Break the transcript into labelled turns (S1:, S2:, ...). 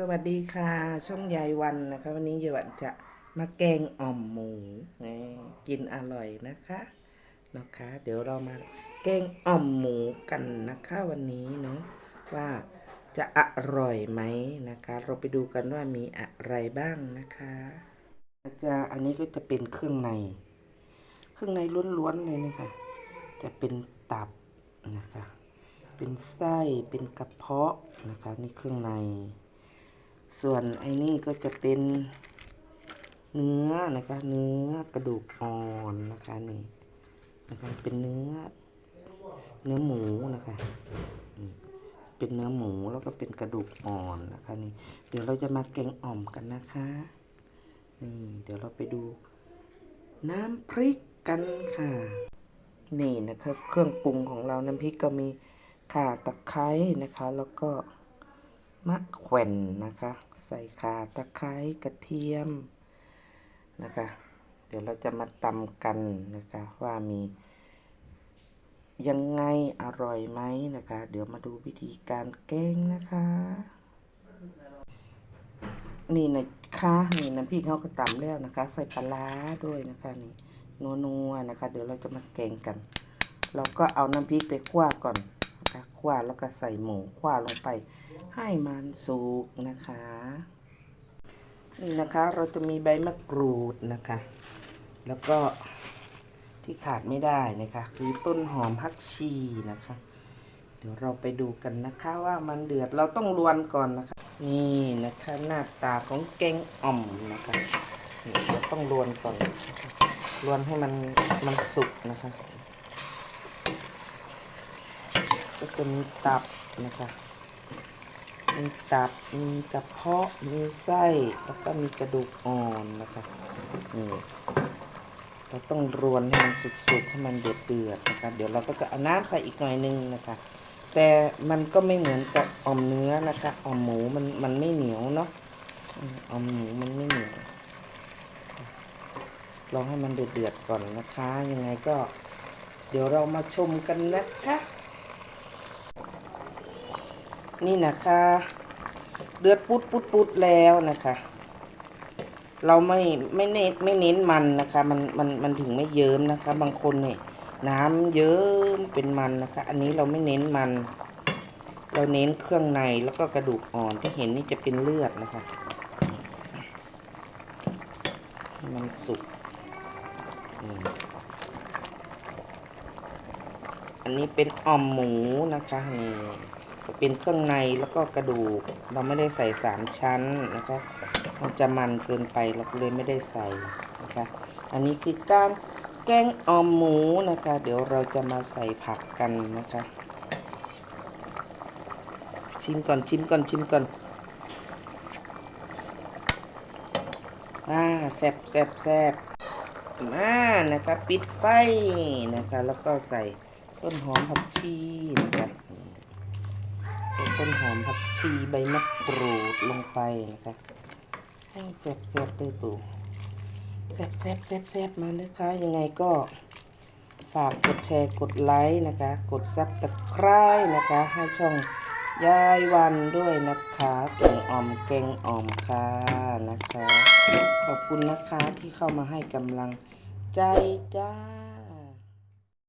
S1: สวัสดีค่ะ ช่องยายวันนะคะ วันนี้ยายวันจะมาแกงอ่อมหมูนี่กินอร่อยนะคะนะคะ เดี๋ยวเรามาแกงอ่อมหมูกันนะคะวันนี้เนาะว่าจะอร่อยไหมนะคะ เราไปดูกันว่ามีอะไรบ้างนะคะจะอันนี้ก็จะเป็นเครื่องใน เครื่องในล้วนๆเลยนะคะจะเป็นตับนะคะ เป็นไส้เป็นกระเพาะนะคะ นี่เครื่องใน ส่วนไอ้นี่ก็จะเป็นเนื้อนะคะ เนื้อกระดูกอ่อนนะคะนี่นะคะเป็นเนื้อ เนื้อหมูนะคะเป็นเนื้อหมูแล้วก็เป็นกระดูกอ่อนนะคะนี่ เดี๋ยวเราจะมาแกงอ่อมกันนะคะนี่ เดี๋ยวเราไปดู น้ำพริกกันค่ะ นี่นะคะ เครื่องปรุงของเราน้ำพริกก็มีข่าตะไคร้นะคะ แล้วก็ มะแขวนนะคะ ใส่ข่าตะไคร้กระเทียมนะคะ เดี๋ยวเราจะมาตำกันนะคะว่ามียังไงอร่อยไหมนะคะ เดี๋ยวมาดูวิธีการแกงนะคะ นี่นะคะนี่น้ำพริกเขาก็ตำแล้วนะคะ ใส่ปลาร้าด้วยนะคะนี่นัวๆนะคะ เดี๋ยวเราจะมาแกงกัน เราก็เอาน้ำพริกไปคั่วก่อน นะคะคั่วแล้วก็ใส่หมูคั่วลงไปให้มันสุกนะคะนี่นะคะเราจะมีใบมะกรูดนะคะ แล้วก็ที่ขาดไม่ได้นะคะ คือต้นหอมผักชีนะคะ เดี๋ยวเราไปดูกันนะคะว่ามันเดือดเราต้องรวนก่อนนะคะ นี่นะคะหน้าตาของแกงอ่อมนะคะเราต้องรวนก่อนรวนให้มันมันสุกนะคะ ก็จะมีตับนะคะมีตับมีกระเพาะมีไส้แล้วก็มีกระดูกอ่อนนะคะนี่เราต้องรวนให้มันสุกๆให้มันเดือดเดือดนะคะ เดี๋ยวเราก็จะเอาน้ำใส่อีกหน่อยนึงนะคะ แต่มันก็ไม่เหมือนกับอ่อมเนื้อนะคะอ่อมหมูมันมันไม่เหนียวเนาะอืมอ่อมหมูมันไม่เหนียวลองให้มันเดือดเดือดก่อนนะคะ ยังไงก็ เดี๋ยวเรามาชมกันนะคะ นี่นะคะ เดือดปุดปุดปุดแล้วนะคะ เราไม่ไม่เน้นไม่เน้นมันนะคะ มันมันมันถึงไม่เยิ้มนะคะ บางคนเนี่ยน้ำเยิ้มเป็นมันนะคะ อันนี้เราไม่เน้นมัน เราเน้นเครื่องในแล้วก็กระดูกอ่อนที่เห็นนี่จะเป็นเลือดนะคะให้มันสุกอันนี้เป็นอ่อมหมูนะคะนี่ เป็นเครื่องในแล้วก็กระดูก เราไม่ได้ใส่สามชั้นนะคะมันจะมันเกินไปเราเลยไม่ได้ใส่นะคะอันนี้คือการแกงอ่อมหมูนะคะ เดี๋ยวเราจะมาใส่ผักกันนะคะ ชิมก่อนชิมก่อนชิมก่อนอ่าแซบแซบแซบมานะคะปิดไฟนะคะ แล้วก็ใส่ต้นหอมผักชีนะคะ ต้นหอมผักชีใบมะกรูดลงไปนะคะให้แซ่บแซบด้วยตูแซ่บแซ่บแซ่บแซ่บมานะคะยังไงก็ฝากกดแชร์กดไลค์นะคะ กดซับตะไคร้นะคะ ให้ช่องยายวันด้วยนะคะแกงอ่อมแกงอ่อมค่ะนะคะ ขอบคุณนะคะที่เข้ามาให้กำลังใจจ้า